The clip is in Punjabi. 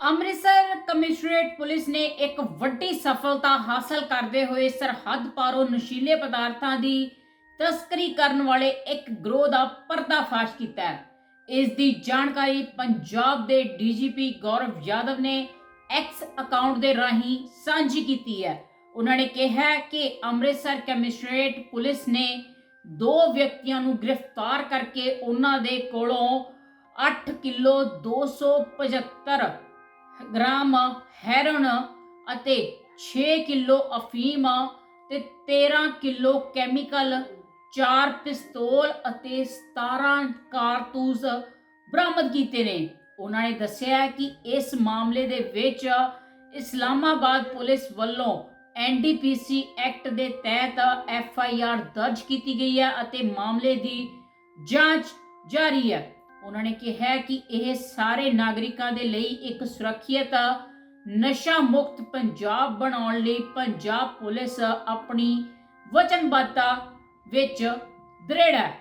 ਅੰਮ੍ਰਿਤਸਰ ਕਮਿਸ਼ਨਰੇਟ ਪੁਲਿਸ ਨੇ ਇੱਕ ਵੱਡੀ ਸਫਲਤਾ ਹਾਸਲ ਕਰਦੇ ਹੋਏ ਸਰਹੱਦ ਪਾਰੋਂ ਨਸ਼ੀਲੇ ਪਦਾਰਥਾਂ ਦੀ ਤਸਕਰੀ ਕਰਨ ਵਾਲੇ ਇੱਕ ਗਰੋਹ ਦਾ ਪਰਦਾਫਾਸ਼ ਕੀਤਾ ਹੈ। ਇਸ ਦੀ ਜਾਣਕਾਰੀ ਪੰਜਾਬ ਦੇ ਡੀਜੀਪੀ ਗੌਰਵ ਯਾਦਵ ਨੇ ਐਕਸ ਅਕਾਊਂਟ ਦੇ ਰਾਹੀਂ ਸਾਂਝੀ ਕੀਤੀ ਹੈ। ਉਹਨਾਂ ਨੇ ਕਿਹਾ ਕਿ ਅੰਮ੍ਰਿਤਸਰ ਕਮਿਸ਼ਨਰੇਟ ਪੁਲਿਸ ਨੇ ਦੋ ਵਿਅਕਤੀਆਂ ਨੂੰ ਗ੍ਰਿਫਤਾਰ ਕਰਕੇ ਉਹਨਾਂ ਦੇ ਕੋਲੋਂ 8 ਕਿਲੋ 275 ਗ੍ਰਾਮ ਹੈਰਨ ਅਤੇ 6 ਕਿਲੋ ਅਫੀਮ ਤੇ 13 ਕਿਲੋ ਕੈਮੀਕਲ 4 ਪਿਸਤੌਲ ਅਤੇ 17 ਕਾਰਤੂਸ ਬਰਾਮਦ ਕੀਤੇ ਨੇ। ਉਹਨਾਂ ਨੇ ਦੱਸਿਆ ਕਿ ਇਸ ਮਾਮਲੇ ਦੇ ਵਿੱਚ ਇਸਲਾਮਾਬਾਦ ਪੁਲਿਸ ਵੱਲੋਂ ਐਨਡੀਪੀਸੀ ਐਕਟ ਦੇ ਤਹਿਤ ਐਫ ਆਈ ਆਰ ਦਰਜ ਕੀਤੀ ਗਈ ਹੈ ਅਤੇ ਮਾਮਲੇ ਦੀ ਜਾਂਚ ਜਾਰੀ ਹੈ। ਉਹਨਾਂ ਨੇ ਕਿਹਾ ਕਿ ਇਹ ਸਾਰੇ ਨਾਗਰਿਕਾਂ ਦੇ ਲਈ ਇੱਕ ਸੁਰੱਖਿਅਤ ਨਸ਼ਾ ਮੁਕਤ ਪੰਜਾਬ ਬਣਾਉਣ ਲਈ ਪੰਜਾਬ ਪੁਲਿਸ ਆਪਣੀ ਵਚਨਬੱਧਤਾ ਵਿੱਚ ਦ੍ਰਿੜ ਹੈ।